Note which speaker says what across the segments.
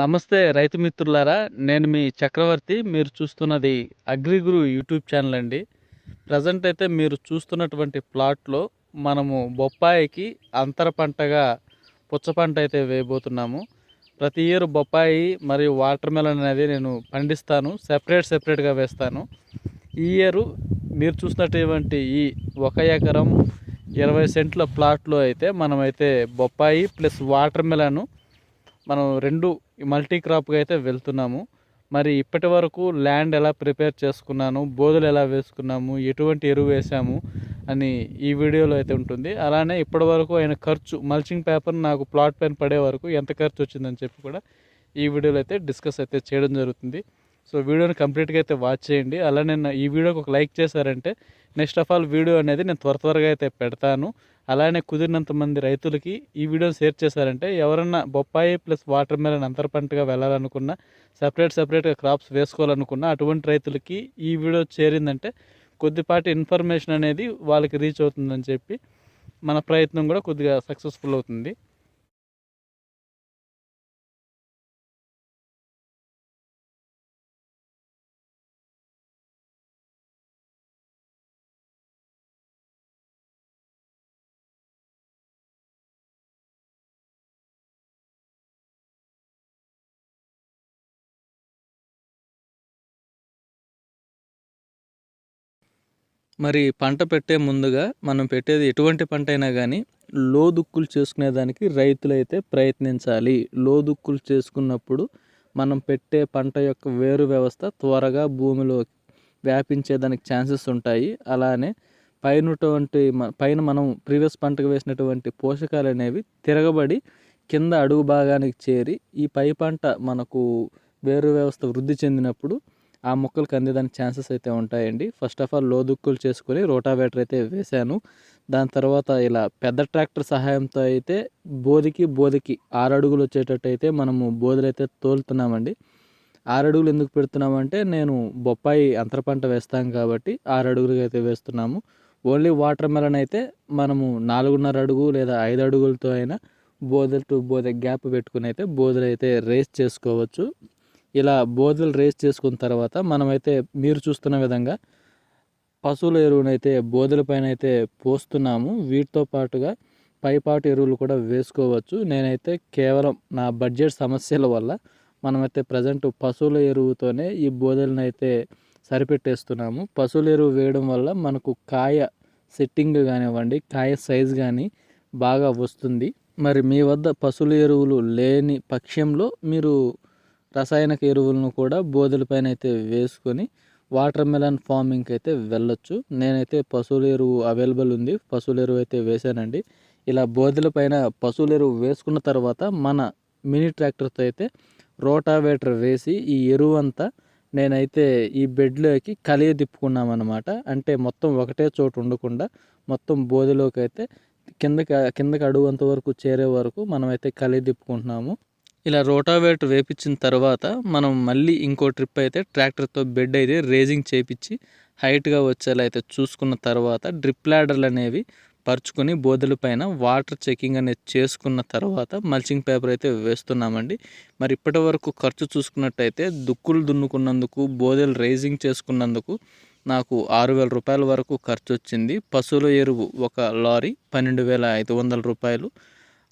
Speaker 1: నమస్తే రైతు మిత్రులారా నేను మీ చక్రవర్తి. మీరు చూస్తున్నది అగ్రిగురు యూట్యూబ్ ఛానల్ అండి. ప్రజెంట్ అయితే మీరు చూస్తున్నటువంటి ప్లాట్లో మనము బొప్పాయికి అంతర పంటగా పుచ్చ పంట అయితే వేయబోతున్నాము. ప్రతి ఇయర్ బొప్పాయి మరియు వాటర్ మెలన్ అనేది నేను పండిస్తాను. సెపరేట్ సెపరేట్గా వేస్తాను. ఈ ఇయర్ మీరు చూసినటువంటి ఈ ఒక ఎకరం ఇరవై సెంట్ల ప్లాట్లో అయితే మనమైతే బొప్పాయి ప్లస్ వాటర్ మెలను మనం రెండు మల్టీ క్రాప్గా అయితే వెళ్తున్నాము. మరి ఇప్పటి వరకు ల్యాండ్ ఎలా ప్రిపేర్ చేసుకున్నాను బోధలు ఎలా వేసుకున్నాము ఎటువంటి ఎరువు వేసాము అని ఈ వీడియోలో అయితే ఉంటుంది. అలానే ఇప్పటి వరకు ఆయన ఖర్చు మల్చింగ్ పేపర్ నాకు ప్లాట్ పైన పడే వరకు ఎంత ఖర్చు వచ్చిందని చెప్పి కూడా ఈ వీడియోలో అయితే డిస్కస్ అయితే చేయడం జరుగుతుంది. సో వీడియోని కంప్లీట్గా అయితే వాచ్ చేయండి. అలానే ఈ వీడియోకి ఒక లైక్ చేశారంటే నెక్స్ట్ ఆఫ్ ఆల్ వీడియో అనేది నేను త్వర త్వరగా అయితే పెడతాను. అలానే కుదిరినంత మంది రైతులకి ఈ వీడియోని షేర్ చేశారంటే ఎవరన్నా బొప్పాయి ప్లస్ వాటర్ మెలన్ అంతర పంటగా వెళ్ళాలనుకున్నా సపరేట్ సపరేట్గా క్రాప్స్ వేసుకోవాలనుకున్నా అటువంటి రైతులకి ఈ వీడియో చేరిందంటే కొద్దిపాటి ఇన్ఫర్మేషన్ అనేది వాళ్ళకి రీచ్ అవుతుందని చెప్పి మన ప్రయత్నం కూడా కొద్దిగా సక్సెస్ఫుల్ అవుతుంది. మరి పంట పెట్టే ముందుగా మనం పెట్టేది ఎటువంటి పంట అయినా కానీ లోదుక్కులు చేసుకునేదానికి రైతులైతే ప్రయత్నించాలి. లోదుక్కులు చేసుకున్నప్పుడు మనం పెట్టే పంట యొక్క వేరు వ్యవస్థ త్వరగా భూమిలో వ్యాపించేదానికి ఛాన్సెస్ ఉంటాయి. అలానే పైనటువంటి పైన మనం ప్రీవియస్ పంటకు వేసినటువంటి పోషకాలు అనేవి తిరగబడి కింద అడుగు భాగానికి చేరి ఈ పై పంట మనకు వేరు వ్యవస్థ వృద్ధి చెందినప్పుడు ఆ మొక్కలకు అందేదానికి ఛాన్సెస్ అయితే ఉంటాయండి. ఫస్ట్ ఆఫ్ ఆల్ లోదుక్కులు చేసుకొని రోటావేటర్ అయితే వేశాను. దాని తర్వాత ఇలా పెద్ద ట్రాక్టర్ సహాయంతో అయితే బోధికి బోధికి ఆరు అడుగులు వచ్చేటట్టు అయితే మనము బోధులు అయితే తోలుతున్నామండి. ఆరు అడుగులు ఎందుకు పెడుతున్నామంటే నేను బొప్పాయి అంతర పంట వేస్తాం కాబట్టి ఆరు అయితే వేస్తున్నాము. ఓన్లీ వాటర్ మెలన్ అయితే మనము నాలుగున్నర అడుగు లేదా ఐదు అడుగులతో అయినా బోధలు టు బోధ గ్యాప్ పెట్టుకుని అయితే బోధలు అయితే రేస్ చేసుకోవచ్చు. ఇలా బోధలు రేస్ చేసుకున్న తర్వాత మనమైతే మీరు చూస్తున్న విధంగా పశువుల ఎరువునైతే బోధల అయితే పోస్తున్నాము. వీటితో పాటుగా పైపాటు ఎరువులు కూడా వేసుకోవచ్చు. నేనైతే కేవలం నా బడ్జెట్ సమస్యల వల్ల మనమైతే ప్రజెంట్ పశువుల ఎరువుతోనే ఈ బోధలను అయితే సరిపెట్టేస్తున్నాము. పశువుల ఎరువు వేయడం వల్ల మనకు కాయ సెట్టింగ్ కానివ్వండి కాయ సైజ్ కానీ బాగా వస్తుంది. మరి మీ వద్ద పశువుల ఎరువులు లేని పక్షంలో మీరు రసాయనిక ఎరువులను కూడా బోధలపైన అయితే వేసుకొని వాటర్ మెలన్ ఫార్మింగ్కి అయితే వెళ్ళొచ్చు. నేనైతే పశువుల ఎరువు అవైలబుల్ ఉంది. పశువుల ఎరువు అయితే వేశానండి. ఇలా బోధలపైన పశువుల ఎరువు వేసుకున్న తర్వాత మన మినీ ట్రాక్టర్తో అయితే రోటావేటర్ వేసి ఈ ఎరువు అంతా నేనైతే ఈ బెడ్లోకి కలియ తిప్పుకున్నామన్నమాట. అంటే మొత్తం ఒకటే చోటు ఉండకుండా మొత్తం బోధలోకి అయితే కిందకి కిందకి అడుగు అంతవరకు చేరే వరకు మనమైతే కలియ తిప్పుకుంటున్నాము. ఇలా రోటావేటర్ వేపించిన తర్వాత మనం మళ్ళీ ఇంకో ట్రిప్ అయితే ట్రాక్టర్తో బెడ్ అయితే రేజింగ్ చేపించి హైట్గా వచ్చేలా అయితే చూసుకున్న తర్వాత డ్రిప్ ల్యాడర్లు అనేవి పరుచుకొని బోధల పైన వాటర్ చెకింగ్ అనేది చేసుకున్న తర్వాత మల్చింగ్ పేపర్ అయితే వేస్తున్నామండి. మరి ఇప్పటి వరకు ఖర్చు చూసుకున్నట్టయితే దుక్కులు దున్నుకున్నందుకు బోధలు రేజింగ్ చేసుకున్నందుకు నాకు ఆరు వేల రూపాయల వరకు ఖర్చు వచ్చింది పశువుల ఎరువు ఒక లారీ పన్నెండు వేల ఐదు వందల రూపాయలు.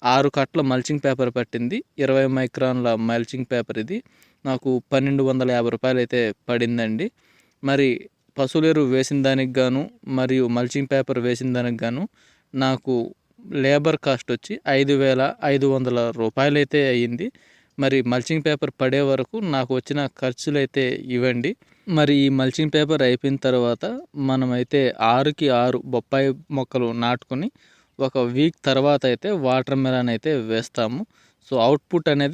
Speaker 1: ఆరు కట్ల మల్చింగ్ పేపర్ పట్టింది. ఇరవై మైక్రాన్ల మల్చింగ్ పేపర్ ఇది. నాకు పన్నెండు వందల యాభై రూపాయలు అయితే పడిందండి. మరి పశువుల ఎరువు వేసిన దానికి గాను మరియు మల్చింగ్ పేపర్ వేసిన దానికి గాను నాకు లేబర్ కాస్ట్ వచ్చి ఐదు వేల ఐదు వందల రూపాయలు అయితే అయ్యింది. మరి మల్చింగ్ పేపర్ పడే వరకు నాకు వచ్చిన ఖర్చులు అయితే ఇవ్వండి. మరి ఈ మల్చింగ్ పేపర్ అయిపోయిన తర్వాత మనమైతే ఆరుకి ఆరు బొప్పాయి మొక్కలు నాటుకొని ఒక వీక్ తర్వాత అయితే వాటర్ మెలన్ అయితే వేస్తాము. సో అవుట్పుట్ అనేది